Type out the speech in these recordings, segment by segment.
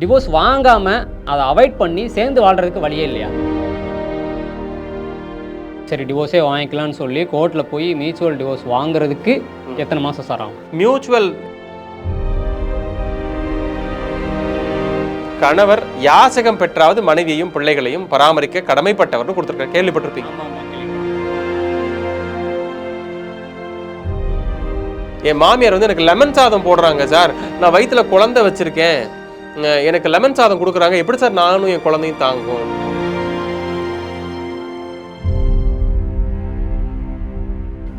Divorce வாங்காமல் அதை avoid பண்ணி சேர்ந்து வாழ்கிறதுக்கு வழியே இல்லையா? சரி டிவோர்ஸே வாங்கிக்கலாம்னு சொல்லி கோர்ட்டில் போய் மியூச்சுவல் டிவோர்ஸ் வாங்குறதுக்கு எத்தனை மாதம் சார் ஆகும்? மியூச்சுவல் கணவர் யாசகம் பெற்றாவது மனைவியையும் பிள்ளைகளையும் பராமரிக்க கடமைப்பட்டவர்னு கொடுத்துருக்காரு. கேள்விப்பட்டிருப்பீங்க. என் மாமியார் வந்து எனக்கு லெமன் சாதம் போடுறாங்க சார். நான் வயித்துல குழந்தை வச்சிருக்கேன். எனக்கு லெமன் சாதம் கொடுக்குறாங்க. எப்படி சார் நானும் என் குழந்தையும் தாங்கும்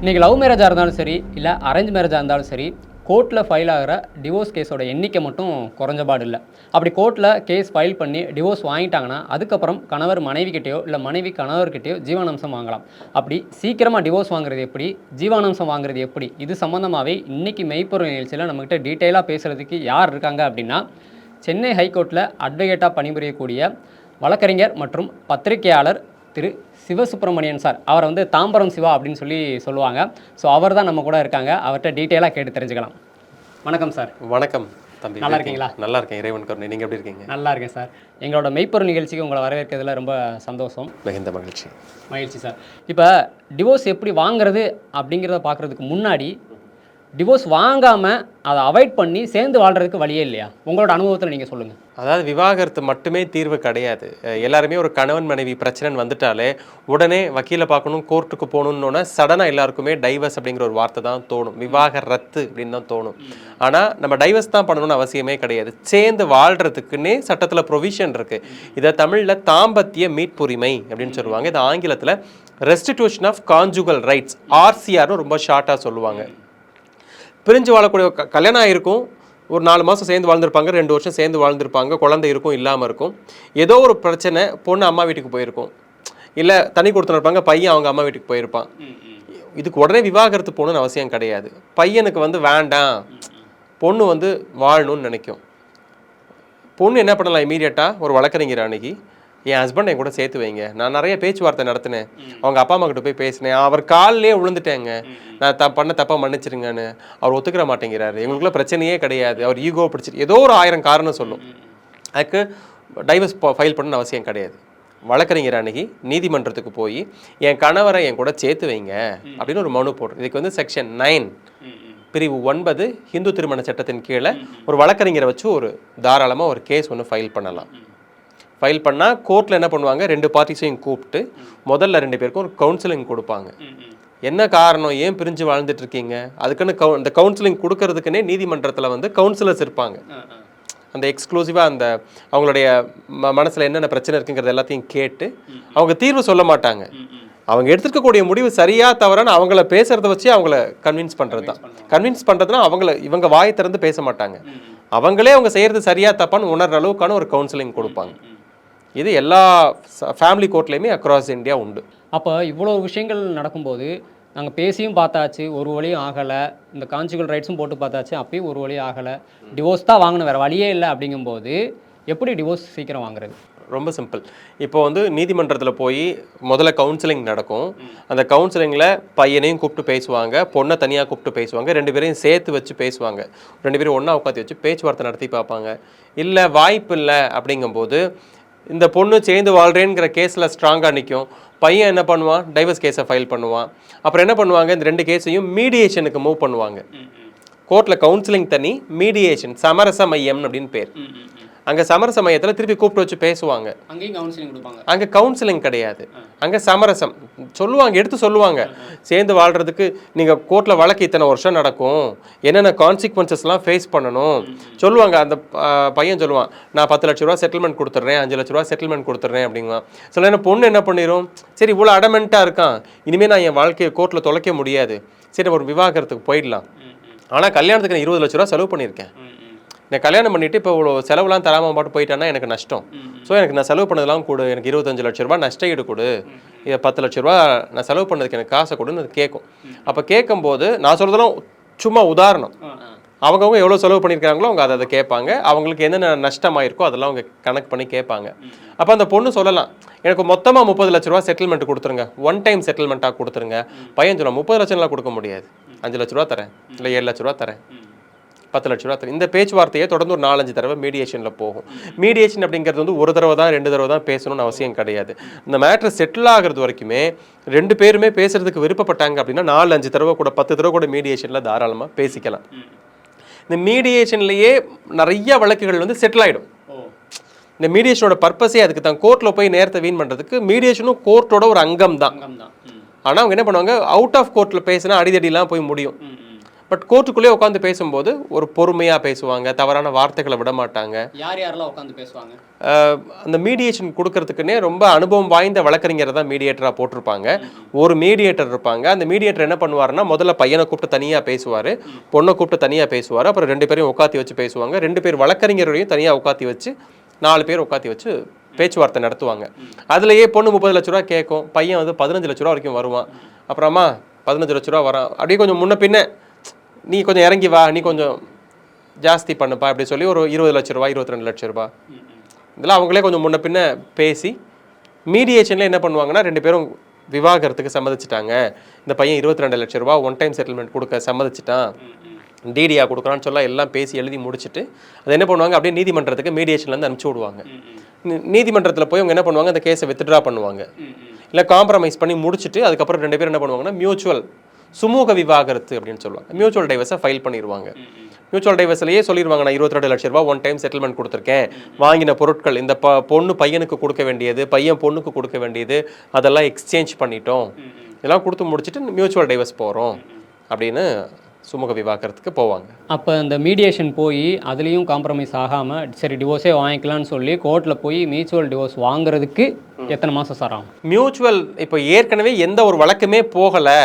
இன்றைக்கி லவ் மேரேஜாக இருந்தாலும் சரி இல்லை அரேஞ்ச் மேரேஜாக இருந்தாலும் சரி கோர்ட்டில் ஃபைல் ஆகிற டிவோர்ஸ் கேஸோட எண்ணிக்கை மட்டும் குறைஞ்சபாடு இல்லை. அப்படி கோர்ட்டில் கேஸ் ஃபைல் பண்ணி டிவோர்ஸ் வாங்கிட்டாங்கன்னா அதுக்கப்புறம் கணவர் மனைவிக்கிட்டேயோ இல்லை மனைவி கணவர்கிட்டயோ ஜீவானம்சம் வாங்கலாம். அப்படி சீக்கிரமாக டிவோர்ஸ் வாங்குறது எப்படி ஜீவானம்சம் வாங்குறது எப்படி இது சம்மந்தமாகவே இன்றைக்கி மெய்ப்பொருள் நிகழ்ச்சியில் நம்மக்கிட்ட டீட்டெயிலாக பேசுகிறதுக்கு யார் இருக்காங்க அப்படின்னா சென்னை ஹைகோர்ட்டில் அட்வொகேட்டாக பணிபுரியக்கூடிய வழக்கறிஞர் மற்றும் பத்திரிகையாளர் திரு சிவசுப்பிரமணியன் சார். அவரை வந்து தாம்பரம் சிவா அப்படின்னு சொல்லி சொல்லுவாங்க. ஸோ அவர் தான் நம்ம கூட இருக்காங்க. அவர்கிட்ட டீட்டெயிலாக கேட்டு தெரிஞ்சுக்கலாம். வணக்கம் சார். வணக்கம் தம்பி. நல்லா இருக்கீங்களா? நல்லா இருக்கேன். இறைவன் கருணை. நீங்க எப்படி இருக்கீங்க? நல்லா இருக்கேன் சார். எங்களோட மெய்ப்பொருள் நிகழ்ச்சிக்கு உங்களை வரவேற்கிறதுல ரொம்ப சந்தோஷம். மிகுந்த மகிழ்ச்சி. மகிழ்ச்சி சார். இப்போ டிவோர்ஸ் எப்படி வாங்குறது அப்படிங்கிறத பார்க்குறதுக்கு முன்னாடி டிவோர்ஸ் வாங்காமல் அதை அவாய்ட் பண்ணி சேர்ந்து வாழ்கிறதுக்கு வழியே இல்லையா? உங்களோட அனுபவத்தில் நீங்கள் சொல்லுங்கள் அதாவது விவாகரத்து மட்டுமே தீர்வு கிடையாது. எல்லாருமே ஒரு கணவன் மனைவி பிரச்சனை வந்துட்டாலே உடனே வக்கீலை பார்க்கணும் கோர்ட்டுக்கு போகணுன்னொன்னே சடனாக எல்லாருக்குமே டைவர்ஸ் அப்படிங்கிற ஒரு வார்த்தை தான் தோணும். விவாகரத்து அப்படின்னு தான் தோணும். ஆனால் நம்ம டைவர்ஸ் தான் பண்ணணும்னு அவசியமே கிடையாது. சேர்ந்து வாழ்கிறதுக்குன்னே சட்டத்தில் ப்ரொவிஷன் இருக்குது இதை தமிழில் தாம்பத்திய மீட்புரிமை அப்படின்னு சொல்லுவாங்க. இது ஆங்கிலத்தில் ரெஸ்டிடியூஷன் ஆஃப் கான்ஜுகல் ரைட்ஸ் ஆர்சிஆர்னு ரொம்ப ஷார்ட்டாக சொல்லுவாங்க. பிரிஞ்சு வாழக்கூடிய க- கல்யாணம் ஆகிருக்கும் ஒரு நாலு மாதம் சேர்ந்து வாழ்ந்திருப்பாங்க ரெண்டு வருஷம் சேர்ந்து வாழ்ந்திருப்பாங்க குழந்தை இருக்கும் இல்லாமல் இருக்கும். ஏதோ ஒரு பிரச்சனை பொண்ணு அம்மா வீட்டுக்கு போயிருக்கும். இல்லை தனி கொடுத்துருப்பாங்க இருப்பாங்க பையன் அவங்க அம்மா வீட்டுக்கு போயிருப்பான். இதுக்கு உடனே விவாகரத்து போகணும்னு அவசியம் கிடையாது. பையனுக்கு வந்து வேண்டாம். பொண்ணு வந்து வாழணும்னு நினைக்கும். பொண்ணு என்ன பண்ணலாம் இமீடியட்டாக ஒரு வழக்கறிஞர் அன்னைக்கு என் ஹஸ்பண்ட் என் கூட சேர்த்து வைங்க. நான் நிறைய பேச்சுவார்த்தை நடத்தினேன். அவங்க அப்பா அம்மா கிட்ட போய் பேசினேன். அவர் காலிலே விழுந்துட்டேங்க. நான் த பண்ண தப்பாக மன்னிச்சிருங்கன்னு. அவர் ஒத்துக்கிற மாட்டேங்கிறாரு. எங்களுக்குள்ள பிரச்சனையே கிடையாது. அவர் ஈகோ பிடிச்சிட்டு ஏதோ ஒரு ஆயிரம் காரணம் சொல்லும். அதுக்கு டைவர்ஸ் ஃபைல் பண்ணணும்னு அவசியம் கிடையாது. வழக்கறிஞர் அன்னைக்கு நீதிமன்றத்துக்கு போய் என் கணவரை என் கூட சேர்த்து வைங்க அப்படின்னு ஒரு மனு போடுறோம். இதுக்கு வந்து செக்ஷன் நைன் பிரிவு ஒன்பது ஹிந்து திருமண சட்டத்தின் கீழே ஒரு வழக்கறிஞரை வச்சு ஒரு தாராளமாக ஒரு கேஸ் ஒன்று ஃபைல் பண்ணலாம். ஃபைல் பண்ணால் கோர்ட்டில் என்ன பண்ணுவாங்க? ரெண்டு பார்ட்டிஸையும் கூப்பிட்டு முதல்ல ரெண்டு பேருக்கும் ஒரு கவுன்சிலிங் கொடுப்பாங்க. என்ன காரணம்? ஏன் பிரிஞ்சு வாழ்ந்துட்டு இருக்கீங்க? அதுக்குன்னு கவு இந்த கவுன்சிலிங் கொடுக்கறதுக்குன்னே நீதிமன்றத்தில் வந்து கவுன்சிலர்ஸ் இருப்பாங்க. அந்த எக்ஸ்க்ளூசிவாக அந்த அவங்களுடைய ம மனசில் என்னென்ன பிரச்சனை இருக்குங்கிறது எல்லாத்தையும் கேட்டு அவங்க தீர்வு சொல்ல மாட்டாங்க. அவங்க எடுத்துக்கக்கூடிய முடிவு சரியா தவறான்னு அவங்கள பேசுறத வச்சு அவங்கள கன்வின்ஸ் பண்ணுறது தான். கன்வின்ஸ் பண்ணுறதுனா அவங்கள இவங்க வாய் திறந்து பேச மாட்டாங்க. அவங்களே அவங்க செய்கிறது சரியா தப்பான்னு உணர்ற அளவுக்கான ஒரு கவுன்சிலிங் கொடுப்பாங்க. இது எல்லா ஃபேமிலி கோர்ட்லேயுமே அக்ராஸ் இந்தியா உண்டு. அப்போ இவ்வளோ விஷயங்கள் நடக்கும்போது நாங்கள் பேசியும் பார்த்தாச்சு ஒரு வழியும் ஆகலை. இந்த கான்ஜுகல் ரைட்ஸும் போட்டு பார்த்தாச்சு அப்பயும் ஒரு வழியும் ஆகலை. டிவோர்ஸ் தான் வாங்கணும் வேறு வழியே இல்லை அப்படிங்கும்போது எப்படி டிவோர்ஸ் சீக்கிரம் வாங்குறது? ரொம்ப சிம்பிள் இப்போ வந்து நீதிமன்றத்தில் போய் முதல்ல கவுன்சிலிங் நடக்கும். அந்த கவுன்சிலிங்கில் பையனையும் கூப்பிட்டு பேசுவாங்க பொண்ணை தனியாக கூப்பிட்டு பேசுவாங்க ரெண்டு பேரையும் சேர்த்து வச்சு பேசுவாங்க. ரெண்டு பேரும் ஒன்றா உட்காந்து வச்சு பேச்சுவார்த்தை நடத்தி பார்ப்பாங்க. இல்லை வாய்ப்பு இல்லை அப்படிங்கும்போது இந்த பொண்ணு சேர்ந்து வாழ்றேங்கிற கேஸில் ஸ்ட்ராங்காக நிற்கும் பையன் என்ன பண்ணுவான்? டைவர்ஸ் கேஸை ஃபைல் பண்ணுவான். அப்புறம் என்ன பண்ணுவாங்க? இந்த ரெண்டு கேஸையும் மீடியேஷனுக்கு மூவ் பண்ணுவாங்க. கோர்ட்டில் கவுன்சிலிங் தனி மீடியேஷன் சமரச மையம் அப்படின்னு பேர். அங்கே சமரச மையத்தில் திருப்பி கூப்பிட்டு வச்சு பேசுவாங்க. அங்கேயும் கவுன்சிலிங் கொடுப்பாங்க. அங்கே கவுன்சிலிங் கிடையாது. அங்கே சமரசம். சொல்லுவாங்க எடுத்து சொல்லுவாங்க. சேர்ந்து வாழ்கிறதுக்கு நீங்கள் கோர்ட்டில் வழக்கு இத்தனை வருஷம் நடக்கும். என்னென்ன கான்சிக்வன்சஸ்லாம் ஃபேஸ் பண்ணணும்? சொல்லுவாங்க அந்த பையன் சொல்லுவான் நான் பத்து லட்ச ரூபா செட்டில்மெண்ட் கொடுத்துட்றேன் அஞ்சு லட்ச ரூபா செட்டில்மெண்ட் கொடுத்துட்றேன் அப்படிங்குவான். சில நேரம் பொண்ணு என்ன பண்ணிடும் சரி இவ்வளோ அடமெண்ட்டாக இருக்கான். இனிமேல் நான் என் வாழ்க்கையை கோர்ட்டில் தொலைக்க முடியாது. சரி ஒரு விவாகரத்துக்கு போயிடலாம். ஆனால் கல்யாணத்துக்கு நான் இருபது லட்ச ரூபா செலவு பண்ணியிருக்கேன். நான் கல்யாணம் பண்ணிட்டு இப்போ இவ்வளோ செலவுலாம் தராமல் பாட்டு போயிட்டேன்னா எனக்கு நஷ்டம். ஸோ எனக்கு நான் செலவு பண்ணதெல்லாம் கொடு. எனக்கு இருபத்தஞ்சு லட்ச ரூபா நஷ்ட ஈடு கொடு. இதை பத்து லட்ச ரூபா நான் செலவு பண்ணதுக்கு எனக்கு காசை கொடுன்னு அது கேட்கும் அப்போ கேட்கும்போது நான் சொல்கிறதெல்லாம் சும்மா உதாரணம். அவங்கவுங்க எவ்வளோ செலவு பண்ணியிருக்காங்களோ அவங்க அதை அதை கேட்பாங்க. அவங்களுக்கு என்னென்ன நஷ்டமாயிருக்கோ அதெல்லாம் அவங்க கணக்கு பண்ணி கேட்பாங்க. அப்போ அந்த பொண்ணு சொல்லலாம் எனக்கு மொத்தமாக முப்பது லட்ச ரூபா செட்டில்மெண்ட் கொடுத்துருங்க. ஒன் டைம் செட்டில்மெண்ட்டாக கொடுத்துருங்க. பையன் சொல்லுவான் முப்பது லட்சம்லாம் கொடுக்க முடியாது. அஞ்சு லட்ச ரூபா தரேன். இல்லை ஏழு லட்ச ரூபா தரேன். பத்து லட்ச ரூபா. இந்த பேச்சுவார்த்தையே தொடர்ந்து ஒரு நாலஞ்சு தடவை மீடியேஷனில் போகும். மீடியேஷன் அப்படிங்கிறது வந்து ஒரு தடவை தான் ரெண்டு தடவை தான் பேசணும்னு அவசியம் கிடையாது. இந்த மேட்ரு செட்டில் ஆகிறது வரைக்குமே ரெண்டு பேருமே பேசுறதுக்கு விருப்பப்பட்டாங்க அப்படின்னா நாலு அஞ்சு தடவை கூட பத்து தடவை கூட மீடியேஷனில் தாராளமாக பேசிக்கலாம். இந்த மீடியேஷன்லேயே நிறைய வழக்குகள் வந்து செட்டில் ஆகிடும் இந்த மீடியேஷனோட பர்பஸே அதுக்கு தான். கோர்ட்டில் போய் நேரத்தை வீண் பண்ணுறதுக்கு மீடியேஷனும் கோர்ட்டோட ஒரு அங்கம் தான் ஆனால் அவங்க என்ன பண்ணுவாங்க? அவுட் ஆஃப் கோர்ட்டில் பேசினா அடிதடிலாம் போய் முடியும். பட் கோர்ட்டுக்குள்ளேயே உட்காந்து பேசும்போது ஒரு பொறுமையாக பேசுவாங்க தவறான வார்த்தைகளை விட மாட்டாங்க. யார் யாரெல்லாம் உட்காந்து பேசுவாங்க? அந்த மீடியேஷன் கொடுக்கறதுக்குன்னே ரொம்ப அனுபவம் வாய்ந்த வழக்கறிஞரை தான் மீடியேட்டராக போட்டிருப்பாங்க. ஒரு மீடியேட்டர் இருப்பாங்க. அந்த மீடியேட்டர் என்ன பண்ணுவாருன்னா முதல்ல பையனை கூப்பிட்டு தனியாக பேசுவார். பொண்ணை கூப்பிட்டு தனியாக பேசுவார். அப்புறம் ரெண்டு பேரையும் உட்காத்தி வச்சு பேசுவாங்க. ரெண்டு பேர் வழக்கறிஞரையும் தனியாக உட்காத்தி வச்சு நாலு பேர் உட்காத்தி வச்சு பேச்சுவார்த்தை நடத்துவாங்க. அதுலயே பொண்ணு முப்பது லட்ச ரூபா கேட்கும். பையன் வந்து பதினஞ்சு லட்ச ரூபா வரைக்கும் வருவான். அப்புறமா பதினஞ்சு லட்ச ரூபா வரான். அப்படியே கொஞ்சம் முன்ன பின்ன நீ கொஞ்சம் இறங்கி வா நீ கொஞ்சம் ஜாஸ்தி பண்ணுப்பா அப்படி சொல்லி ஒரு இருபது லட்ச ரூபா இருபத்தி ரெண்டு லட்ச ரூபா. இதெல்லாம் அவங்களே கொஞ்சம் முன்ன பின்ன பேசி மீடியேஷனில் என்ன பண்ணுவாங்கன்னா ரெண்டு பேரும் விவாகரத்துக்கு சம்மதிச்சிட்டாங்க. இந்த பையன் இருபத்தி ரெண்டு லட்ச ரூபா ஒன் டைம் செட்டில்மெண்ட் கொடுக்க சம்மதிச்சிட்டான். டிடியா கொடுக்குறான்னு சொல்ல எல்லாம் பேசி எழுதி முடிச்சுட்டு அதை என்ன பண்ணுவாங்க? அப்படியே நீதிமன்றத்துக்கு மீடியேஷன்லேருந்து அனுப்பிச்சி விடுவாங்க. நீதிமன்றத்தில் போய் அவங்க என்ன பண்ணுவாங்க? அந்த கேஸை வித்ட்ரா பண்ணுவாங்க. இல்லை காம்ப்ரமைஸ் பண்ணி முடிச்சுட்டு அதுக்கப்புறம் ரெண்டு பேரும் என்ன பண்ணுவாங்கன்னா மியூச்சுவல் சுமூக விவாகரத்து அப்படின்னு சொல்லுவாங்க. மியூச்சுவல் டைவர்ஸை ஃபைல் பண்ணிடுவாங்க மியூச்சுவல் டைவர்ஸ்லயே சொல்லிடுவாங்க நான் இருபத்தி ரெண்டு லட்ச ரூபாய் ஒன் டைம் செட்டில்மெண்ட் கொடுத்துருக்கேன். வாங்கின பொருட்கள் இந்த ப பொண்ணு பையனுக்கு கொடுக்க வேண்டியது பையன் பொண்ணுக்கு கொடுக்க வேண்டியது அதெல்லாம் எக்ஸ்சேஞ்ச் பண்ணிட்டோம். இதெல்லாம் கொடுத்து முடிச்சுட்டு மியூச்சுவல் டைவர்ஸ் போகிறோம் அப்படின்னு சுமூக விவாகரத்துக்கு போவாங்க. அப்போ இந்த மீடியேஷன் போய் அதுலேயும் காம்ப்ரமைஸ் ஆகாமல் சரி டிவோர்ஸே வாங்கிக்கலாம்னு சொல்லி கோர்ட்டில் போய் மியூச்சுவல் டிவோர்ஸ் வாங்குறதுக்கு எத்தனை மாதம் சார் ஆகும்? மியூச்சுவல் இப்போ ஏற்கனவே எந்த ஒரு வழக்குமே போகலை.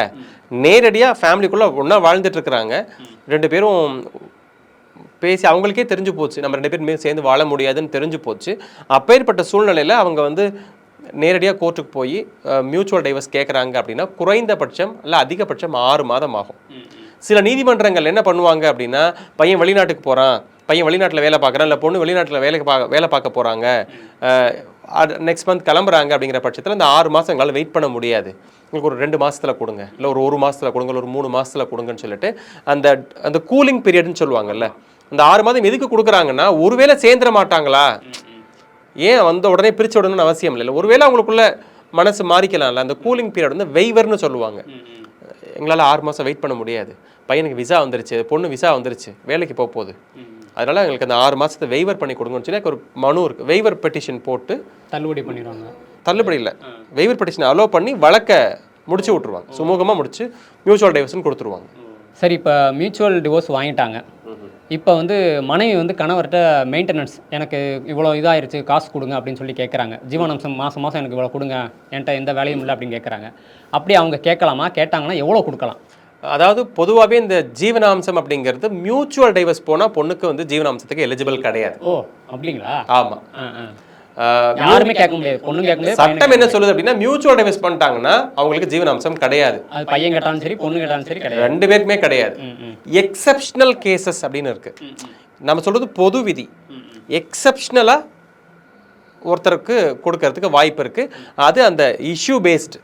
நேரடியாக ஃபேமிலிக்குள்ளே ஒன்றா வாழ்ந்துட்டு இருக்கிறாங்க. ரெண்டு பேரும் பேசி அவங்களுக்கே தெரிஞ்சு போச்சு. நம்ம ரெண்டு பேருமே சேர்ந்து வாழ முடியாதுன்னு தெரிஞ்சு போச்சு. அப்பேற்பட்ட சூழ்நிலையில் அவங்க வந்து நேரடியாக கோர்ட்டுக்கு போய் மியூச்சுவல் டைவர்ஸ் கேட்குறாங்க அப்படின்னா குறைந்தபட்சம் இல்லை அதிகபட்சம் ஆறு மாதம் ஆகும். சில நீதிமன்றங்கள் என்ன பண்ணுவாங்க அப்படின்னா பையன் வெளிநாட்டுக்கு போகிறான் பையன் வெளிநாட்டில் வேலை பார்க்குறான் இல்லை பொண்ணு வெளிநாட்டில் வேலை பார்க்க வேலை பார்க்க போகிறாங்க நெக்ஸ்ட் மந்த் கிளம்புறாங்க அப்படிங்கிற பட்சத்தில் இந்த ஆறு மாதம் எங்களால் வெயிட் பண்ண முடியாது. உங்களுக்கு ஒரு ரெண்டு மாசத்துல கொடுங்க இல்லை ஒரு ஒரு மாசத்துல கொடுங்க இல்லை ஒரு மூணு மாசத்துல கொடுங்கன்னு சொல்லிட்டு அந்த அந்த கூலிங் பீரியட்னு சொல்லுவாங்கல்ல அந்த ஆறு மாதம் எதுக்கு கொடுக்குறாங்கன்னா ஒருவேளை சேர்ந்துட மாட்டாங்களா? ஏன் வந்த உடனே பிரிச்சு விடணும்னு அவசியம் இல்லை ஒருவேளை அவங்களுக்குள்ள மனசு மாறிக்கலாம்ல அந்த கூலிங் பீரியட் வந்து வெய்வர்னு சொல்லுவாங்க. எங்களால் ஆறு மாதம் வெயிட் பண்ண முடியாது. பையனுக்கு விசா வந்துருச்சு பொண்ணு விசா வந்துருச்சு வேலைக்கு போக போகுது. அதனால எங்களுக்கு அந்த ஆறு மாசத்தை வெய்வர் பண்ணி கொடுங்கன்னு சொல்லி எனக்கு ஒரு மனு இருக்கு. வெய்வர் பெட்டிஷன் போட்டு தள்ளுபடி பண்ணிடுவாங்க. தள்ளுபடி இல்லை. வெய்வர் பெட்டிஷனை அலோவ் பண்ணி வழக்கை முடிச்சு விட்ருவாங்க சுமூகமாக முடிச்சு மியூச்சுவல் டைவர்ஸ்னு கொடுத்துருவாங்க. சரி இப்போ மியூச்சுவல் டிவோர்ஸ் வாங்கிட்டாங்க. இப்போ வந்து மனைவி வந்து கணவர்கிட்ட மெயின்டெனன்ஸ் எனக்கு இவ்வளோ இதாயிருச்சு காசு கொடுங்க அப்படின்னு சொல்லி கேட்குறாங்க ஜீவனாம்சம் மாதம் மாதம் எனக்கு இவ்வளோ கொடுங்க என்கிட்ட எந்த வேலையும் இல்லை அப்படின்னு கேட்குறாங்க அப்படி அவங்க கேட்கலாமா? கேட்டாங்கன்னா எவ்வளோ கொடுக்கலாம்? அதாவது பொதுவாகவே இந்த ஜீவனாம்சம் அப்படிங்கிறது மியூச்சுவல் டைவர்ஸ் போனால் பொண்ணுக்கு வந்து ஜீவனாம்சத்துக்கு எலிஜிபிள் கிடையாது. ஓ அப்படிங்களா? ஆமாம் யாருமே கேட்க முடியாது. பொண்ணும் கேட்க முடியாது சட்டம் என்ன சொல்லுது அப்படின்னா மியூச்சுவல் டைவர்ஸ் பண்ணிட்டாங்கன்னா அவங்களுக்கு ஜீவனாம்சம் கிடையாது. அது பையன் கேட்டாலும் சரி பொண்ணு கேட்டாலும் சரி கிடையாது. ரெண்டு பேருக்குமே கிடையாது. எக்ஸப்ஷனல் கேசஸ் அப்படின்னு இருக்கு. நம்ம சொல்றது பொது விதி. எக்ஸப்ஷனலா ஒருத்தருக்கு கொடுக்கறதுக்கு வாய்ப்பு இருக்கு. அது அந்த இஷ்யூ பேஸ்டு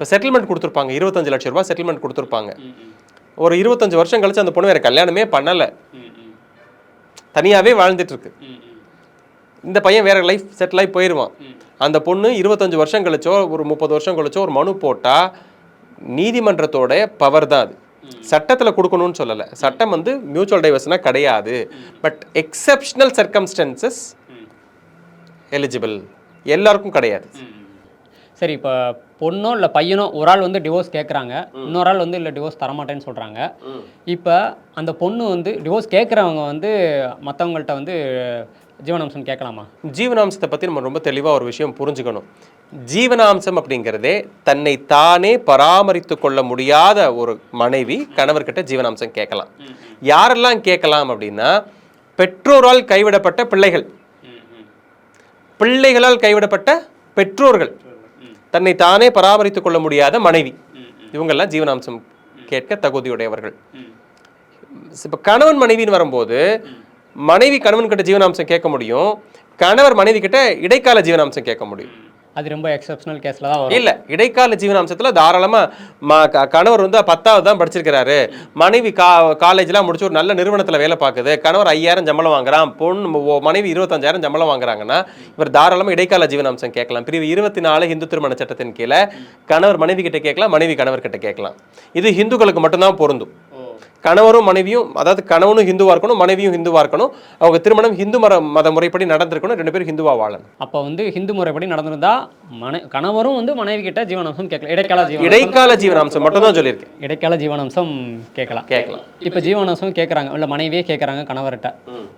இப்போ செட்டில்மெண்ட் கொடுத்துருப்பாங்க. இருபத்தஞ்சு லட்ச ரூபாய் செட்டில்மெண்ட் கொடுத்துருப்பாங்க. ஒரு இருபத்தஞ்சு வருஷம் கழிச்சு அந்த பொண்ணு வேற கல்யாணமே பண்ணல. தனியாவே வாழ்ந்துட்டு இருக்கு. இந்த பையன் வேற லைஃப் செட்டில் ஆகி போயிடுவான் அந்த பொண்ணு இருபத்தஞ்சு வருஷம் கழிச்சோ ஒரு முப்பது வருஷம் கழிச்சோ ஒரு மனு போட்டா நீதிமன்றத்தோட பவர் தான் அது. சட்டத்தில் கொடுக்கணும்னு சொல்லலை. சட்டம் வந்து மியூச்சுவல் டைவர்ஸ்னா கிடையாது. பட் எக்ஸப்ஷனல் சர்க்கம்ஸ்டன்சஸ் எலிஜிபிள் எல்லாருக்கும் கிடையாது. சரி இப்போ பொண்ணோ இல்லை பையனோ ஒரு ஆள் வந்து டிவோர்ஸ் கேட்குறாங்க இன்னொரு ஆள் வந்து இல்லை டிவோர்ஸ் தரமாட்டேன்னு சொல்கிறாங்க இப்போ அந்த பொண்ணு வந்து டிவோர்ஸ் கேட்குறவங்க வந்து மற்றவங்கள்ட்ட வந்து ஜீவனாம்சம் கேட்கலாமா ஜீவனாம்சத்தை பற்றி நம்ம ரொம்ப தெளிவாக ஒரு விஷயம் புரிஞ்சுக்கணும். ஜீவனாம்சம் அப்படிங்கிறதே தன்னை தானே பராமரித்து கொள்ள முடியாத ஒரு மனைவி கணவர்கிட்ட ஜீவனாம்சம் கேட்கலாம் யாரெல்லாம் கேட்கலாம் அப்படின்னா பெற்றோரால் கைவிடப்பட்ட பிள்ளைகள். பிள்ளைகளால் கைவிடப்பட்ட பெற்றோர்கள். தன்னை தானே பராமரித்துக் கொள்ள முடியாத மனைவி. இவங்கெல்லாம் ஜீவனாம்சம் கேட்க தகுதியுடையவர்கள். இப்போ கணவன் மனைவின்னு வரும்போது மனைவி கணவன் கிட்ட ஜீவனாம்சம் கேட்க முடியும். கணவர் மனைவி கிட்ட இடைக்கால ஜீவனாம்சம் கேட்க முடியும். அது ரொம்ப எக்ஸப்ஷனல் கேஸில் தான் வரும். இல்லை இடைக்கால ஜீவனாம்சத்தில் தாராளமாக க- கணவர் வந்து பத்தாவது தான் படிச்சிருக்கிறாரு. மனைவி கா காலேஜ்லாம் முடிச்சு ஒரு நல்ல நிறுவனத்தில் வேலை பார்க்குது கணவர் ஐயாயிரம் சம்பளம் வாங்குறான். பொண்ணு ஓ- மனைவி இருபத்தஞ்சாயிரம் சம்பளம் வாங்குறாங்கன்னா இவர் தாராளமாக இடைக்கால ஜீவனாம்சம் கேட்கலாம். பிரிவு இருபத்தி நாலு இந்து திருமண சட்டத்தின் கீழே கணவர் மனைவி கிட்ட கேட்கலாம் மனைவி கணவர் கிட்ட கேட்கலாம். இது இந்துக்களுக்கு மட்டும்தான் பொருந்தும். கணவரும் மனைவியும் அதாவது கணவனும் ஹிந்துவா இருக்கணும் மனைவியும் ஹிந்துவா இருக்கணும். அவங்க திருமணம் ஹிந்து மர மத முறைப்படி நடந்திருக்கணும். ரெண்டு பேரும் ஹிந்துவா வாழணும். அப்போ வந்து ஹிந்து முறைப்படி நடந்திருந்தா மனை கணவரும் வந்து மனைவி கிட்ட ஜீவனாம்சம் கேட்கலாம். இடைக்கால ஜீவனம் இடைக்கால ஜீவனாம்சம் மட்டும் தான் சொல்லியிருக்கேன். இடைக்கால ஜீவனாம்சம் கேட்கலாம். கேட்கலாம். இப்போ ஜீவனாம்சம் கேட்குறாங்க. இல்லை மனைவியே கேட்குறாங்க கணவர்கிட்ட.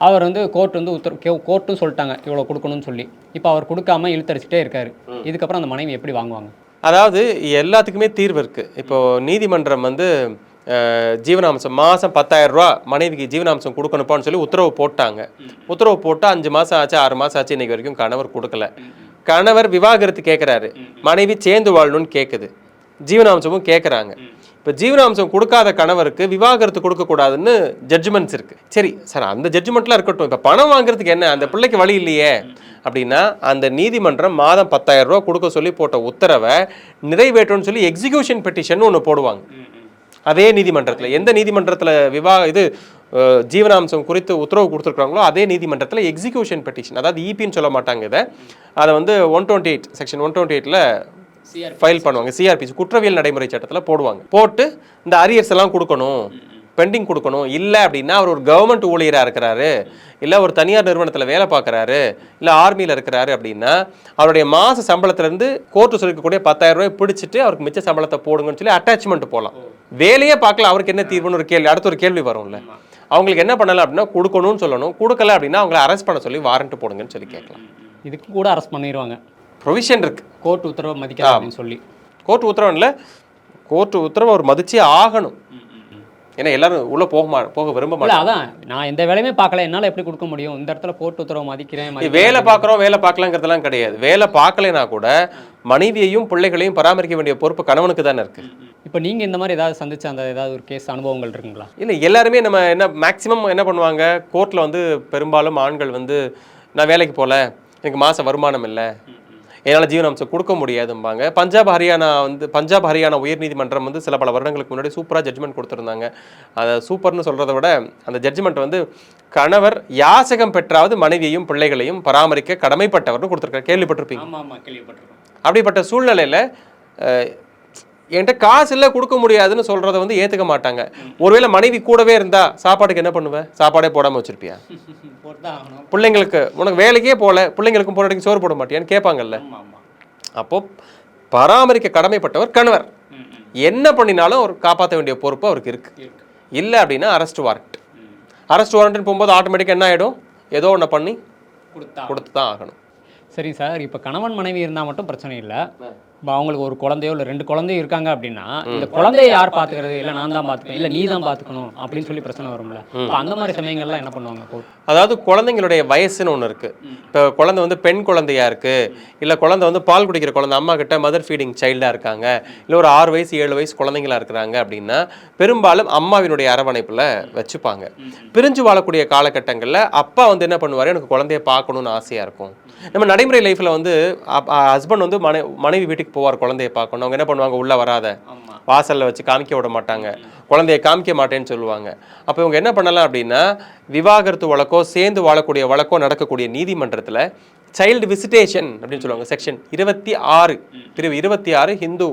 அவர் வந்து கோர்ட் வந்து உத்தரவு கோர்ட்டும் சொல்லிட்டாங்க. இவ்வளோ கொடுக்கணும்னு சொல்லி. இப்போ அவர் கொடுக்காம இழுத்தடிச்சிட்டே இருக்காரு. இதுக்கப்புறம் அந்த மனைவி எப்படி வாங்குவாங்க? அதாவது எல்லாத்துக்குமே தீர்வு இருக்கு. இப்போ நீதிமன்றம் வந்து ஜீவனாம்சம் மாதம் பத்தாயிரம் ரூபா மனைவிக்கு ஜீவனாம்சம் கொடுக்கணுப்பான்னு சொல்லி உத்தரவு போட்டாங்க. உத்தரவு போட்டால் அஞ்சு மாதம் ஆச்சு ஆறு மாதம் ஆச்சு இன்னைக்கு வரைக்கும் கணவர் கொடுக்கல. கணவர் விவாகரத்து கேட்குறாரு மனைவி சேர்ந்து வாழணும்னு கேட்குது ஜீவனாம்சமும் கேட்குறாங்க இப்போ ஜீவனாம்சம் கொடுக்காத கணவருக்கு விவாகரத்து கொடுக்கக்கூடாதுன்னு ஜட்ஜ்மெண்ட்ஸ் இருக்கு. சரி சார் அந்த ஜட்ஜ்மெண்ட்லாம் இருக்கட்டும். இப்போ பணம் வாங்குறதுக்கு என்ன? அந்த பிள்ளைக்கு வழி இல்லையே. அப்படின்னா அந்த நீதிமன்றம் மாதம் பத்தாயிரம் ரூபா கொடுக்க சொல்லி போட்ட உத்தரவை நிறைவேற்றணும்னு சொல்லி எக்ஸிகியூஷன் பெட்டிஷன் ஒன்று போடுவாங்க. அதே நீதிமன்றத்தில் எந்த நீதிமன்றத்தில் விவா இது ஜீவனாம்சம் குறித்து உத்தரவு கொடுத்துருக்காங்களோ அதே நீதிமன்றத்தில் எக்ஸிகியூஷன் பெட்டிஷன் அதாவது இபின்னு சொல்ல மாட்டாங்க இதை. அதை வந்து one twenty eight section one twenty எயிட்டில் ஃபைல் பண்ணுவாங்க. சிஆர்பிசி குற்றவியல் நடைமுறை சட்டத்தில் போடுவாங்க. போட்டு இந்த அரியர்ஸ் எல்லாம் கொடுக்கணும். பெண்டிங் கொடுக்கணும். இல்லை அப்படின்னா அவர் ஒரு கவர்மெண்ட் ஊழியராக இருக்கிறாரு. இல்லை ஒரு தனியார் நிறுவனத்தில் வேலை பார்க்குறாரு. இல்லை ஆர்மியில் இருக்கிறாரு அப்படின்னா அவருடைய மாத சம்பளத்திலேருந்து கோர்ட்டு சொல்லிக்கக்கூடிய பத்தாயிரம் ரூபாய் பிடிச்சிட்டு அவருக்கு மிச்ச சம்பளத்தை போடுங்கன்னு சொல்லி அட்டாச்மெண்ட் போகலாம் வேலையே பார்க்கல. அவருக்கு என்ன தீர்வுன்னு ஒரு கேள்வி அடுத்த ஒரு கேள்வி வரும்ல. அவங்களுக்கு என்ன பண்ணலாம் அப்படின்னா கொடுக்கணும்னு சொல்லணும். கொடுக்கல அப்படின்னா அவங்கள அரெஸ்ட் பண்ண சொல்லி வாரண்ட் போடுங்கன்னு சொல்லி கேட்கலாம். இதுக்கு கூட அரெஸ்ட் பண்ணிடுவாங்க ப்ரொவிஷன் இருக்கு. கோர்ட் உத்தரவு மதிக்கலாம் அப்படின்னு சொல்லி. கோர்ட் உத்தரவு இல்லை. கோர்ட் உத்தரவு அவர் மதிச்சே ஆகணும். ஏன்னா எல்லாரும் உள்ள போக மா போக விரும்ப மாட்டாங்க. அதான் நான் எந்த வேலையுமே பார்க்கல என்னால் எப்படி கொடுக்க முடியும்? இந்த இடத்துல கோர்ட் உத்தரவு மதிக்கிறேன். வேலை பார்க்குறோம் வேலை பார்க்கலாங்கிறதெல்லாம் கிடையாது. வேலை பார்க்கலைனா கூட மனைவியையும் பிள்ளைகளையும் பராமரிக்க வேண்டிய பொறுப்பு கணவனுக்கு தானே இருக்கு. இப்போ நீங்கள் இந்த மாதிரி ஏதாவது சந்திச்ச அந்த ஏதாவது ஒரு கேஸ் அனுபவங்கள் இருக்குங்களா? இல்லை எல்லாருமே நம்ம என்ன மேக்ஸிமம் என்ன பண்ணுவாங்க? கோர்ட்டில் வந்து பெரும்பாலும் ஆண்கள் வந்து நான் வேலைக்கு போகல எனக்கு மாத வருமானம் இல்லை என்னால் ஜீவனாம்சம் கொடுக்க முடியாதும்பாங்க. பஞ்சாப் ஹரியானா வந்து பஞ்சாப் ஹரியானா உயர்நீதிமன்றம் வந்து சில பல வருடங்களுக்கு முன்னாடி சூப்பராக ஜட்ஜ்மெண்ட் கொடுத்துருந்தாங்க. அதை சூப்பர்னு சொல்கிறத விட அந்த ஜட்ஜ்மெண்ட் வந்து கணவர் யாசகம் பெற்றாவது மனைவியையும் பிள்ளைகளையும் பராமரிக்க கடமைப்பட்டவர்னு கொடுத்துருக்காரு. கேள்விப்பட்டிருப்பீங்க? அப்படிப்பட்ட சூழ்நிலையில் என்கிட்ட காசு இல்லை கொடுக்க முடியாதுன்னு சொல்கிறத வந்து ஏற்றுக்க மாட்டாங்க. ஒருவேளை மனைவி கூடவே இருந்தா சாப்பாட்டுக்கு என்ன பண்ணுவ? சாப்பாடே போடாமல் வச்சிருப்பியா? பிள்ளைங்களுக்கு உனக்கு வேலைக்கே போகல பிள்ளைங்களுக்கும் போராட்டிக்கு சோறு போட மாட்டியான்னு கேட்பாங்கல்ல அப்போ பராமரிக்க கடமைப்பட்டவர் கணவர். என்ன பண்ணினாலும் அவர் காப்பாற்ற வேண்டிய பொறுப்பு அவருக்கு இருக்கு. இருக்கு. இல்லை அப்படின்னா அரெஸ்ட் வாரண்ட் அரெஸ்ட் வாரண்ட்னு போகும்போது ஆட்டோமேட்டிக்காக என்ன ஆகிடும் ஏதோ ஒன்று பண்ணி கொடுத்து தான் ஆகணும். சரி சார் இப்போ கணவன் மனைவி இருந்தால் மட்டும் பிரச்சனை இல்லை. இப்போ அவங்களுக்கு ஒரு குழந்தையோ இல்லை ரெண்டு குழந்தையும் இருக்காங்க அப்படின்னா இந்த குழந்தைய யார் பார்த்துக்கிறது? இல்லை நான் தான் பார்த்துக்கணும். இல்லை நீ தான் பார்த்துக்கணும் அப்படின்னு சொல்லி பிரச்சனை வரும்ல. இப்போ அந்த மாதிரி சமயங்கள்லாம் என்ன பண்ணுவாங்க? அதாவது குழந்தைங்களுடைய வயசுன்னு ஒன்று இருக்கு. இப்போ குழந்தை வந்து பெண் குழந்தையா இருக்கு. இல்லை குழந்தை வந்து பால் குடிக்கிற குழந்தை அம்மா கிட்ட மதர் ஃபீடிங் சைல்டாக இருக்காங்க. இல்லை ஒரு ஆறு வயசு ஏழு வயசு குழந்தைங்களா இருக்கிறாங்க அப்படின்னா பெரும்பாலும் அம்மாவினுடைய அரவணைப்பில் வச்சுப்பாங்க. பிரிஞ்சு வாழக்கூடிய காலகட்டங்களில் அப்பா வந்து என்ன பண்ணுவார்? எனக்கு குழந்தைய பார்க்கணும்னு ஆசையாக இருக்கும். நம்ம நடைமுறை லைஃப்பில் வந்து ஹஸ்பண்ட் வந்து மனை மனைவி வீட்டுக்கு போவார் குழந்தைய பார்க்கணும். அவங்க என்ன பண்ணுவாங்க? உள்ளே வராத. வாசல்ல வச்சு காமிக்க விட மாட்டாங்க. குழந்தைய காமிக்க மாட்டேன்னு சொல்லுவாங்க. அப்போ இவங்க என்ன பண்ணலாம் அப்படின்னா விவாகரத்து வழக்கோ சேர்ந்து வாழக்கூடிய வழக்கோ நடக்கக்கூடிய நீதிமன்றத்துல சைல்டு விசிட்டேஷன் அப்படின்னு சொல்லுவாங்க செக்ஷன் இருபத்தி ஆறு. பிரிவு இருபத்தி ஆறு ஹிந்து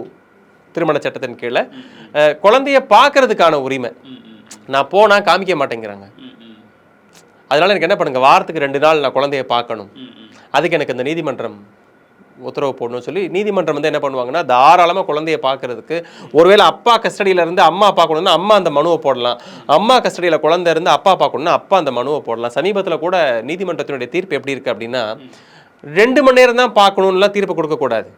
திருமண சட்டத்தின் கீழே. குழந்தைய பார்க்கறதுக்கான உரிமை. நான் போனா காமிக்க மாட்டேங்கிறாங்க. அதனால எனக்கு என்ன பண்ணுங்க? வாரத்துக்கு ரெண்டு நாள் நான் குழந்தைய பார்க்கணும். அதுக்கு எனக்கு இந்த நீதிமன்றம் உத்தரவு போடணும்னு சொல்லி நீதிமன்றம் வந்து என்ன பண்ணுவாங்கன்னா தாராளமாக குழந்தைய பார்க்கறதுக்கு ஒருவேளை அப்பா கஸ்டடியில் இருந்து அம்மா பார்க்கணும்னா அம்மா அந்த மனுவை போடலாம். அம்மா கஸ்டடியில் குழந்தை இருந்து அப்பா பார்க்கணும்னா அப்பா அந்த மனுவை போடலாம். சமீபத்தில் கூட நீதிமன்றத்தினுடைய தீர்ப்பு எப்படி இருக்குது அப்படின்னா ரெண்டு மணி நேரம் தான் பார்க்கணும்லாம் தீர்ப்பு கொடுக்கக்கூடாது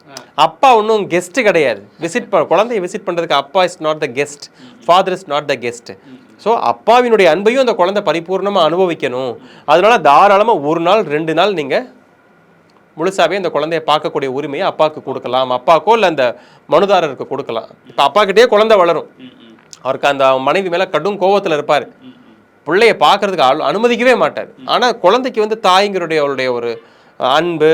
அப்பா ஒன்றும் கெஸ்ட் கிடையாது. விசிட் ப குழந்தைய விசிட் பண்ணுறதுக்கு அப்பா is not the guest father is not the guest so அப்பாவினுடைய அன்பையும் அந்த குழந்தை பரிபூர்ணமாக அனுபவிக்கணும். அதனால தாராளமாக ஒரு நாள் ரெண்டு நாள் நீங்கள் முழுசாவே இந்த குழந்தைய பார்க்கக்கூடிய உரிமையை அப்பாவுக்கு கொடுக்கலாம். அப்பாக்கோ இல்லை அந்த மனுதாரருக்கு கொடுக்கலாம். இப்போ அப்பாக்கிட்டே குழந்தை வளரும். அவருக்கு அந்த மனைவி மேலே கடும் கோவத்தில் இருப்பார். பிள்ளைய பார்க்கறதுக்கு அனுமதிக்கவே மாட்டார். ஆனால் குழந்தைக்கு வந்து தாய்ங்கிறடைய அவருடைய ஒரு அன்பு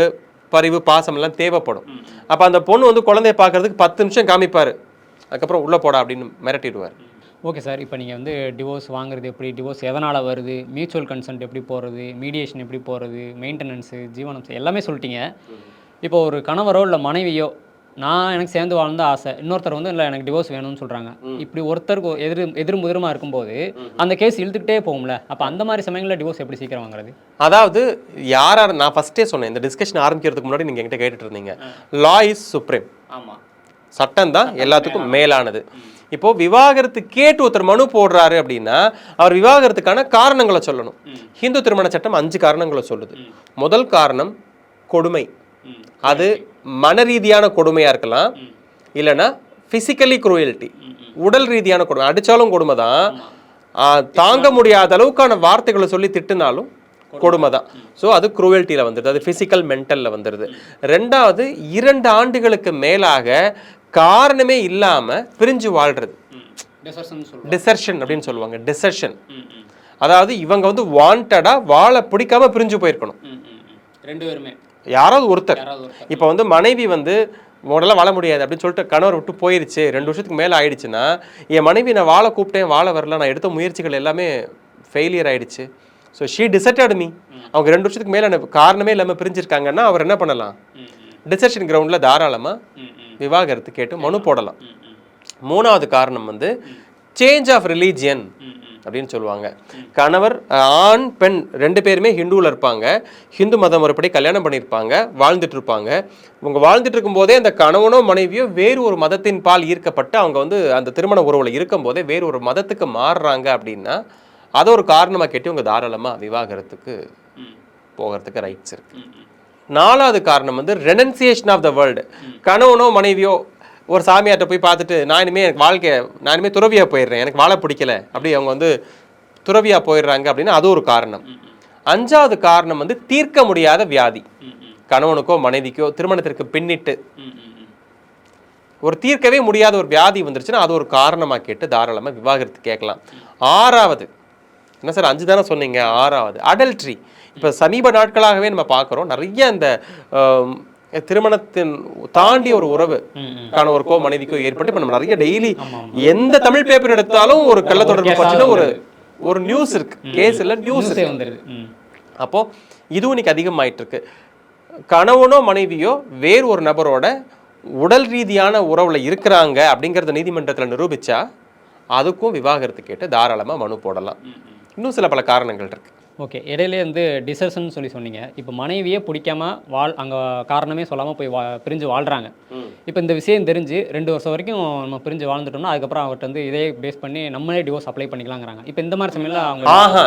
பரிவு பாசம் எல்லாம் தேவைப்படும். அப்போ அந்த பொண்ணு வந்து குழந்தைய பார்க்கறதுக்கு பத்து நிமிஷம் காமிப்பார். அதுக்கப்புறம் உள்ளே போடா அப்படின்னு மிரட்டிடுவார். ஓகே சார் இப்போ நீங்கள் வந்து டிவோர்ஸ் வாங்குறது எப்படி டிவோர்ஸ் எதனால் வருது மியூச்சுவல் கன்சென்ட் எப்படி போகிறது மீடியேஷன் எப்படி போகிறது மெயின்டெனன்ஸு ஜீவனம் எல்லாமே சொல்லிட்டீங்க. இப்போ ஒரு கணவரோ இல்லை மனைவியோ நான் எனக்கு சேர்ந்து வாழ்ந்த ஆசை இன்னொருத்தர் வந்து இல்லை எனக்கு டிவோர்ஸ் வேணும்னு சொல்கிறாங்க இப்படி ஒருத்தருக்கு எதிர் எதிரும் எதிருமா இருக்கும்போது அந்த கேஸ் இழுத்துக்கிட்டே போகும்ல. அப்போ அந்த மாதிரி சமயங்களில் டிவோர்ஸ் எப்படி சீக்கிரம் வாங்குறது? அதாவது யாரா நான் ஃபர்ஸ்டே சொன்னேன் இந்த டிஸ்கஷன் ஆரம்பிக்கிறதுக்கு முன்னாடி நீங்க என்கிட்ட கேட்டுட்டு இருந்தீங்க. லா இஸ் சுப்ரீம் ஆமாம் சட்டம் தான் எல்லாத்துக்கும் மேலானது. இப்போ விவாகரத்து கேட்டு ஒருத்தர் மனு போடுறாரு அப்படின்னா அவர் விவாகரத்துக்கான காரணங்களை சொல்லணும். ஹிந்து திருமண சட்டம் அஞ்சு காரணங்களை சொல்லுது. முதல் காரணம் கொடுமை. அது மன ரீதியான கொடுமையா இருக்கலாம். இல்லைன்னா பிசிக்கலி குரூயல்ட்டி உடல் ரீதியான கொடுமை. அடிச்சாலும் கொடுமை தான். தாங்க முடியாத அளவுக்கான வார்த்தைகளை சொல்லி திட்டுனாலும் கொடுமை. தான். ஸோ அது குரூவல்ட்டியில் வந்துடுது. அது ஃபிசிக்கல் மென்டலில் வந்துடுது. ரெண்டாவது இரண்டு ஆண்டுகளுக்கு மேலாக காரணமே இல்லாமல் பிரிஞ்சு வாழ்றது. டிசர்ஷன் அப்படின்னு சொல்லுவாங்க. டிசர்ஷன் அதாவது இவங்க வந்து வாண்டடாக வாழ பிடிக்காம பிரிஞ்சு போயிருக்கணும். ரெண்டு பேருமே. யாராவது ஒருத்தர். இப்போ வந்து மனைவி வந்து உடல வாழ முடியாது அப்படின்னு சொல்லிட்டு கணவர் விட்டு போயிருச்சு. ரெண்டு வருஷத்துக்கு மேலே ஆயிடுச்சுன்னா என் மனைவி நான் வாழ கூப்பிட்டேன் வாழ வரல. நான் எடுத்த முயற்சிகள் எல்லாமே ஃபெயிலியர் ஆயிடுச்சு. So she deserted me. அவங்க ரெண்டு வருஷத்துக்கு மேலே காரணமே இல்லாமல் பிரிஞ்சிருக்காங்கன்னா அவர் என்ன பண்ணலாம்? டிசர்ஷன் கிரவுண்டில் தாராளமாக விவாகரத்து கேட்டு மனு போடலாம். மூணாவது காரணம் வந்து சேஞ்ச் ஆஃப் ரிலீஜியன் அப்படின்னு சொல்லுவாங்க. கணவர் ஆண் பெண் ரெண்டு பேருமே ஹிந்துவில் இருப்பாங்க. ஹிந்து மதம் முறைப்படி கல்யாணம் பண்ணியிருப்பாங்க வாழ்ந்துட்டு இருப்பாங்க இவங்க வாழ்ந்துட்டு இருக்கும்போதே அந்த கணவனோ மனைவியோ வேறு ஒரு மதத்தின் பால் ஈர்க்கப்பட்டு அவங்க வந்து அந்த திருமண உறவில் இருக்கும்போதே வேறு ஒரு மதத்துக்கு மாறுறாங்க அப்படின்னா அதை ஒரு காரணமாக கேட்டு இவங்க தாராளமாக விவாகரத்துக்கு போகிறதுக்கு ரைட்ஸ் இருக்கு. நாலாவது காரணம் வந்து ரெனன்சியேஷன் ஆஃப் த வேர்ல்டு கணவனோ மனைவியோ ஒரு சாமியார்கிட்ட போய் பார்த்துட்டு நான் இனிமேல் எனக்கு வாழ்க்கை நான் இனிமேல் துறவியா போயிடுறேன் எனக்கு வாழ பிடிக்கல. அப்படி அவங்க வந்து துறவியா போயிடுறாங்க அப்படின்னா அது ஒரு காரணம். அஞ்சாவது காரணம் வந்து தீர்க்க முடியாத வியாதி. கணவனுக்கோ மனைவிக்கோ திருமணத்திற்கு பின்னிட்டு ஒரு தீர்க்கவே முடியாத ஒரு வியாதி வந்துருச்சுன்னா அது ஒரு காரணமாக கேட்டு தாராளமாக விவாகரத்து கேட்கலாம். ஆறாவது என்ன சார் அஞ்சு தானே சொன்னீங்க? ஆறாவது அடல்ட்ரி இப்போ சமீப நாட்களாகவே நம்ம பார்க்குறோம். நிறைய இந்த திருமணத்தின் தாண்டி ஒரு உறவு கணவருக்கோ மனைவிக்கோ ஏற்பட்டு இப்போ நம்ம நிறைய டெய்லி எந்த தமிழ் பேப்பர் எடுத்தாலும் ஒரு கள்ள தொடர்பு பற்றின ஒரு ஒரு நியூஸ் இருக்கு. கேஸ் இல்லை நியூஸ் ம். அப்போ இதுவும் இன்னைக்கு அதிகமாயிட்டு இருக்கு கணவனோ மனைவியோ வேறு ஒரு நபரோட உடல் ரீதியான உறவுல இருக்கிறாங்க அப்படிங்கறத நீதிமன்றத்துல நிரூபிச்சா அதுக்கும் விவாகரத்து கேட்டு தாராளமா மனு போடலாம். இன்னும் சில பல காரணங்கள் இருக்கு. ஓகே இடையிலே வந்து டிசர்ஷன் சொல்லி சொன்னீங்க. இப்போ மனைவியே பிடிக்காம வாழ் அங்கே காரணமே சொல்லாமல் போய் வா பிரிஞ்சு வாழ்கிறாங்க இப்போ இந்த விஷயம் தெரிஞ்சு ரெண்டு வருஷம் வரைக்கும் நம்ம பிரிஞ்சு வாழ்ந்துட்டோம்னா அதுக்கப்புறம் அவர்கிட்ட வந்து இதே பேஸ் பண்ணி நம்மளே டிவோர்ஸ் அப்ளை பண்ணிக்கலாங்கிறாங்க. இப்போ இந்த மாதிரி சமயத்தில் அவங்க ஆஹா.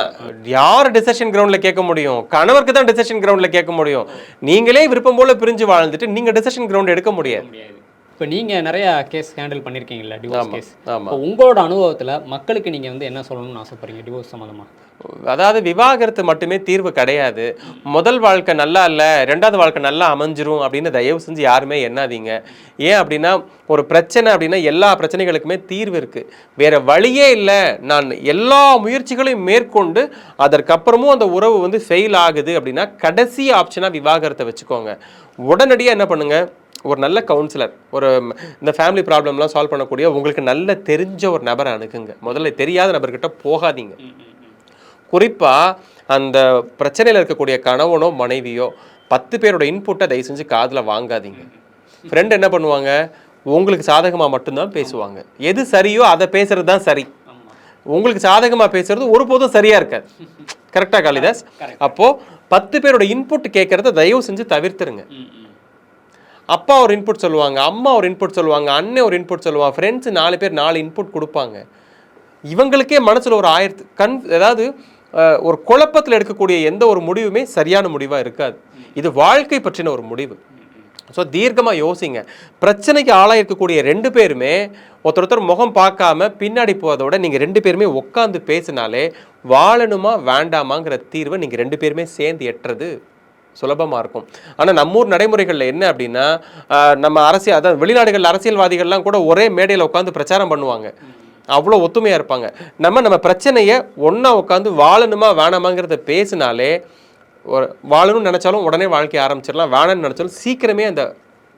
யார் டிசஷன் கிரவுண்ட்ல கேட்க முடியும்? கணவருக்கு தான் டிசஷன் கிரவுண்ட்ல கேட்க முடியும். நீங்களே விருப்பம் போல பிரிஞ்சு வாழ்ந்துட்டு நீங்க டிசஷன் கிரவுண்ட் எடுக்க முடியாது. இப்போ நீங்கள் நிறைய கேஸ் ஹேண்டில் பண்ணியிருக்கீங்கல்ல டிவோர்ஸ் கேஸ் இப்போ உங்களோட அனுபவத்தில் மக்களுக்கு நீங்கள் வந்து என்ன சொல்லணும்னு ஆசைப்படுறீங்க டிவோர்ஸ் சம்மந்தமாக அதாவது விவாகரத்து மட்டுமே தீர்வு கிடையாது. முதல் வாழ்க்கை நல்லா இல்லை ரெண்டாவது வாழ்க்கை நல்லா அமைஞ்சிரும் அப்படின்னு தயவு செஞ்சு யாருமே எண்ணாதீங்க. ஏன் அப்படின்னா ஒரு பிரச்சனை அப்படின்னா எல்லா பிரச்சனைகளுக்குமே தீர்வு இருக்கு. வேற வழியே இல்லை. நான் எல்லா முயற்சிகளையும் மேற்கொண்டு அதற்கப்புறமும் அந்த உறவு வந்து ஃபெயில் ஆகுது அப்படின்னா கடைசி ஆப்ஷனாக விவாகரத்தை வச்சுக்கோங்க. உடனடியாக என்ன பண்ணுங்க? ஒரு நல்ல கவுன்சிலர் ஒரு இந்த ஃபேமிலி ப்ராப்ளம்லாம் சால்வ் பண்ணக்கூடிய உங்களுக்கு நல்ல தெரிஞ்ச ஒரு நபரை அணுகுங்க. முதல்ல தெரியாத நபர்கிட்ட போகாதீங்க. குறிப்பா அந்த பிரச்சனையில் இருக்கக்கூடிய கணவனோ மனைவியோ பத்து பேரோட இன்புட்டை தயவு செஞ்சு காதுல வாங்காதீங்க. ஃப்ரெண்ட் என்ன பண்ணுவாங்க? உங்களுக்கு சாதகமா மட்டும்தான் பேசுவாங்க. எது சரியோ அதை பேசுறது தான் சரி. உங்களுக்கு சாதகமா பேசுறது ஒருபோதும் சரியா இருக்காது. கரெக்டா காளிதாஸ்? அப்போ பத்து பேரோட இன்புட் கேட்கறத தயவு செஞ்சு தவிர்த்துருங்க. அப்பா ஒரு இன்புட் சொல்லுவாங்க அம்மா ஒரு இன்புட் சொல்லுவாங்க அண்ணன் ஒரு இன்புட் சொல்லுவாங்க ஃப்ரெண்ட்ஸ் நாலு பேர் நாலு இன்புட் கொடுப்பாங்க. இவங்களுக்கே மனசில் ஒரு ஆயிரத்து கண் ஏதாவது ஒரு குழப்பத்தில் எடுக்கக்கூடிய எந்த ஒரு முடிவுமே சரியான முடிவாக இருக்காது. இது வாழ்க்கை பற்றின ஒரு முடிவு. ஸோ தீர்க்கமாக யோசிங்க. பிரச்சனைக்கு ஆளாயிருக்கக்கூடிய ரெண்டு பேருமே ஒருத்தர் ஒருத்தர் முகம் பார்க்காம பின்னாடி போவதோட நீங்கள் ரெண்டு பேருமே உட்காந்து பேசினாலே வாழணுமா வேண்டாமாங்கிற தீர்வை நீங்கள் ரெண்டு பேருமே சேர்ந்து எட்டுறது. சுலபமாக இருக்கும். ஆனால் நம்மூர் நடைமுறைகளில் என்ன அப்படின்னா நம்ம அரசியல் அதாவது வெளிநாடுகள் அரசியல்வாதிகள்லாம் கூட ஒரே மேடையில் உட்காந்து பிரச்சாரம் பண்ணுவாங்க. அவ்வளோ ஒத்துமையாக இருப்பாங்க. நம்ம நம்ம பிரச்சனையை ஒன்றா உட்காந்து வாழணுமா வேணாமாங்கிறத பேசினாலே ஒரு வாழணும்னு நினச்சாலும் உடனே வாழ்க்கைய ஆரம்பிச்சிடலாம். வேணாம்னு நினச்சாலும் சீக்கிரமே அந்த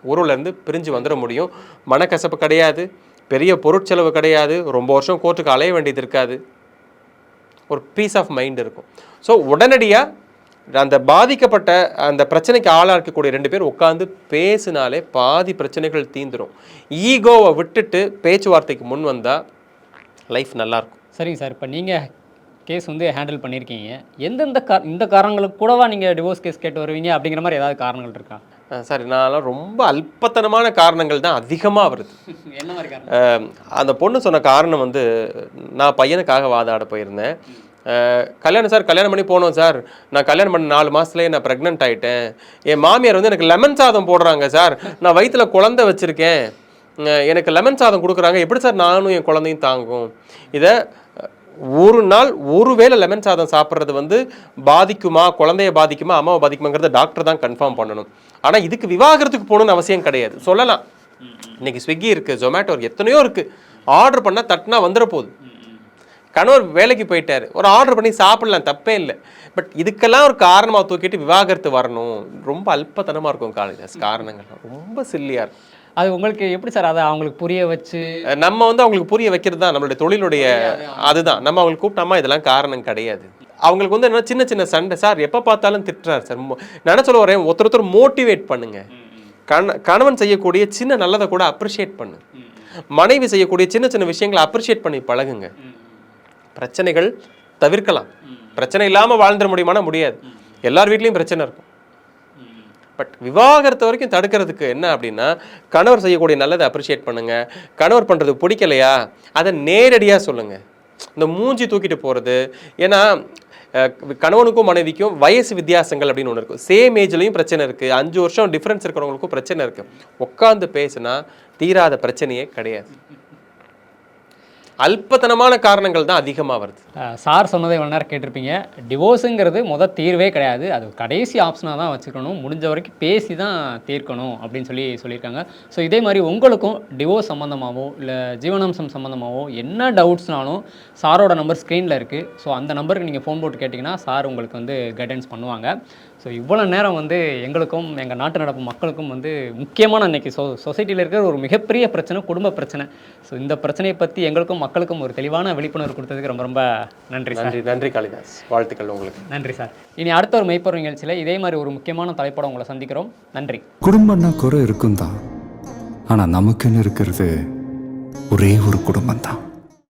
உறவுல பிரிஞ்சு வந்துட முடியும். மனக்கசப்பு கிடையாது. பெரிய பொருட்செலவு கிடையாது. ரொம்ப வருஷம் கோர்ட்டுக்கு அலைய வேண்டியது இருக்காது. ஒரு பீஸ் ஆஃப் மைண்ட் இருக்கும். ஸோ உடனடியாக அந்த பாதிக்கப்பட்ட அந்த பிரச்சனைக்கு ஆளாக இருக்கக்கூடிய ரெண்டு பேர் உட்காந்து பேசினாலே பாதி பிரச்சனைகள் தீந்துரும். ஈகோவை விட்டுட்டு பேச்சுவார்த்தைக்கு முன் வந்தால் லைஃப் நல்லாயிருக்கும் சரிங்க சார். இப்போ நீங்கள் கேஸ் வந்து ஹேண்டில் பண்ணியிருக்கீங்க எந்தெந்த கா இந்த காரணங்களுக்கு கூடவா நீங்கள் டிவோர்ஸ் கேஸ் கேட்டு வருவீங்க அப்படிங்கிற மாதிரி ஏதாவது காரணங்கள் இருக்கா? சரி நான்லாம் ரொம்ப அல்பத்தனமான காரணங்கள் தான் அதிகமாக வருது. அந்த பொண்ணு சொன்ன காரணம் வந்து நான் பையனுக்காக வாதாட போயிருந்தேன். கல்யாணம் சார் கல்யாணம் பண்ணி போனோம் சார். நான் கல்யாணம் பண்ண நாலு மாதத்துலேயே நான் ப்ரெக்னென்ட் ஆகிட்டேன் என் மாமியார் வந்து எனக்கு லெமன் சாதம் போடுறாங்க சார். நான் வயித்துல குழந்தை வச்சுருக்கேன். எனக்கு லெமன் சாதம் கொடுக்குறாங்க. எப்படி சார் நானும் என் குழந்தையும் தாங்கும்? இதை ஒரு நாள் ஒரு வேளை லெமன் சாதம் சாப்பிட்றது வந்து பாதிக்குமா? குழந்தைய பாதிக்குமா? அம்மாவை பாதிக்குமாங்கிறத டாக்டர் தான் கன்ஃபார்ம் பண்ணணும். ஆனால் இதுக்கு விவாகரத்துக்கு போகணும்னு அவசியம் கிடையாது. சொல்லலாம். இன்னைக்கு ஸ்விக்கி இருக்குது ஜொமேட்டோ இருக்குது எத்தனையோ இருக்குது ஆர்டர் பண்ணால் தட்டுனா வந்துட போகுது. கணவர் வேலைக்கு போயிட்டாரு. ஒரு ஆர்டர் பண்ணி சாப்பிடலாம் தப்பே இல்லை. பட் இதுக்கெல்லாம் ஒரு காரணமாக தூக்கிட்டு விவாகரத்து வரணும். ரொம்ப அல்பத்தனமாக இருக்கும் காலேஜஸ் காரணங்கள். ரொம்ப சில்லியாக இருக்கும். அது உங்களுக்கு எப்படி சார்? அதை அவங்களுக்கு புரிய வச்சு? நம்ம வந்து அவங்களுக்கு புரிய வைக்கிறது தான் நம்மளுடைய தொழிலுடைய அதுதான். நம்ம அவங்களுக்கு கூப்பிட்டோமா இதெல்லாம் காரணம் கிடையாது. அவங்களுக்கு வந்து என்ன சின்ன சின்ன சண்டை. சார் எப்போ பார்த்தாலும் திட்டுறாரு சார். நான் சொல்ல வரேன் ஒருத்தர் ஒருத்தர் மோட்டிவேட் பண்ணுங்க. கண கணவன் செய்யக்கூடிய சின்ன நல்லதை கூட அப்ரிஷியேட் பண்ணு. மனைவி செய்யக்கூடிய சின்ன சின்ன விஷயங்களை அப்ரிஷியேட் பண்ணி பழகுங்க. பிரச்சனைகள் தவிர்க்கலாம். பிரச்சனை இல்லாமல் வாழ்ந்துட முடியுமானா முடியாது. எல்லார் வீட்லேயும் பிரச்சனை இருக்கும். பட் விவாகரத்து வரைக்கும் தடுக்கிறதுக்கு என்ன அப்படின்னா கணவர் செய்யக்கூடிய நல்லதை அப்ரிஷியேட் பண்ணுங்கள் கணவர் பண்ணுறது பிடிக்கலையா? அதை நேரடியாக சொல்லுங்கள் இந்த மூஞ்சி தூக்கிட்டு போகிறது ஏன்னா கணவனுக்கும் மனைவிக்கும் வயசு வித்தியாசங்கள் அப்படின்னு ஒன்று இருக்கும். சேம் ஏஜ்லேயும் பிரச்சனை இருக்குது அஞ்சு வருஷம் டிஃப்ரென்ஸ் இருக்கிறவங்களுக்கும் பிரச்சனை இருக்குது உட்காந்து பேசுனா தீராத பிரச்சனையே கிடையாது. அல்பத்தனமான காரணங்கள் தான் அதிகமாக வருது. சார் சொன்னதை இவ்வளோ நேரம் கேட்டிருப்பீங்க. டிவோர்ஸுங்கிறது முத தீர்வே கிடையாது. அது கடைசி ஆப்ஷனாக தான் வச்சுக்கணும். முடிஞ்ச வரைக்கும் பேசி தான் தீர்க்கணும் அப்படின்னு சொல்லி சொல்லியிருக்காங்க. ஸோ இதே மாதிரி உங்களுக்கும் டிவோர்ஸ் சம்மந்தமாகவோ இல்லை ஜீவனாம்சம் சம்மந்தமாகவோ என்ன டவுட்ஸ்னாலும் சாரோட நம்பர் ஸ்க்ரீனில் இருக்குது ஸோ அந்த நம்பருக்கு நீங்கள் ஃபோன் போட்டு கேட்டிங்கன்னா சார் உங்களுக்கு வந்து கைடன்ஸ் பண்ணுவாங்க. ஸோ இவ்வளோ நேரம் வந்து எங்களுக்கும் எங்கள் நாட்டு நடப்பு மக்களுக்கும் வந்து முக்கியமான இன்னைக்கு சொ சொசைட்டியில் இருக்கிற ஒரு மிகப்பெரிய பிரச்சனை குடும்ப பிரச்சனை. ஸோ இந்த பிரச்சனையை பற்றி எங்களுக்கும் மக்களுக்கும் ஒரு தெளிவான விழிப்புணர்வு கொடுத்ததுக்கு ரொம்ப ரொம்ப நன்றி சார். நன்றி நன்றி காளிதாஸ். வாழ்த்துக்கள் உங்களுக்கு. நன்றி சார். இனி அடுத்த ஒரு மெய்ப்பொருள் நிகழ்ச்சியில் இதே மாதிரி ஒரு முக்கியமான தலைப்போட உங்களை சந்திக்கிறோம். நன்றி. குடும்பம்னா குறை இருக்கும் தான் ஆனால் நமக்குன்னு இருக்கிறது ஒரே ஒரு குடும்பம் தான்